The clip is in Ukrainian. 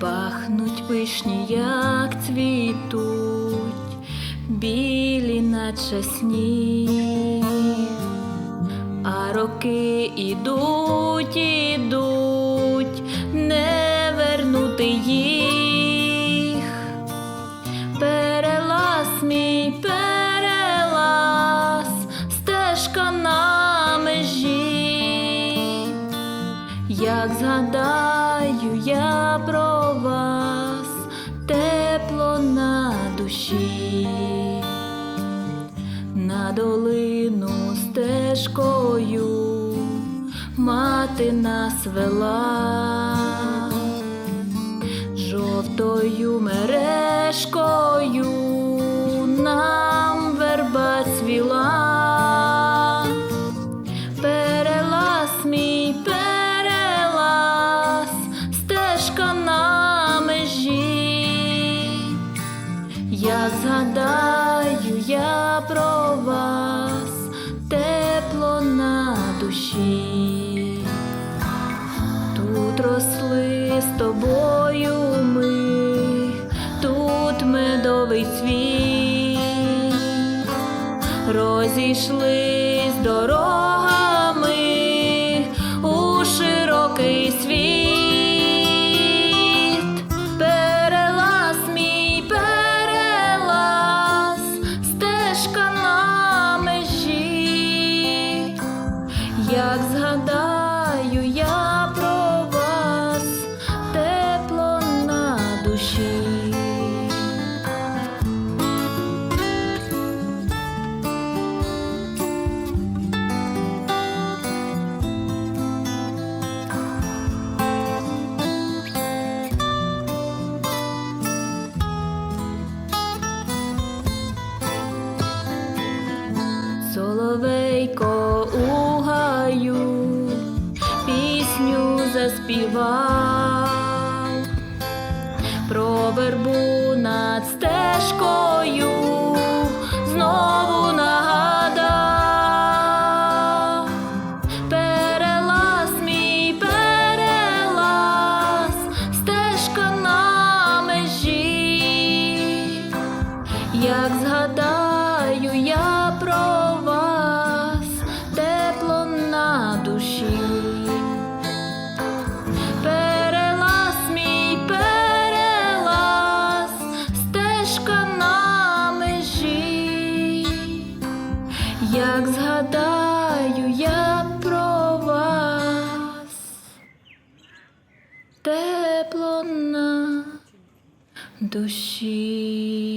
пахнуть вишні, як цвітуть, білі, наче сніг, а роки ідуть, ідуть, Як згадаю я про вас, тепло на душі, на долину стежкою мати нас вела. Жовтою мережкою Як згадаю я про вас, тепло на душі. Тут росли з тобою ми, тут медовий цвіт, розійшлись дорогами Як згадаю я про вас, тепло на душі. Соловейко заспівав про вербу над стежкою знову нагадав перелаз мій перелаз, стежка на межі. Як згадаю я про Як згадаю я про вас, тепло на душі.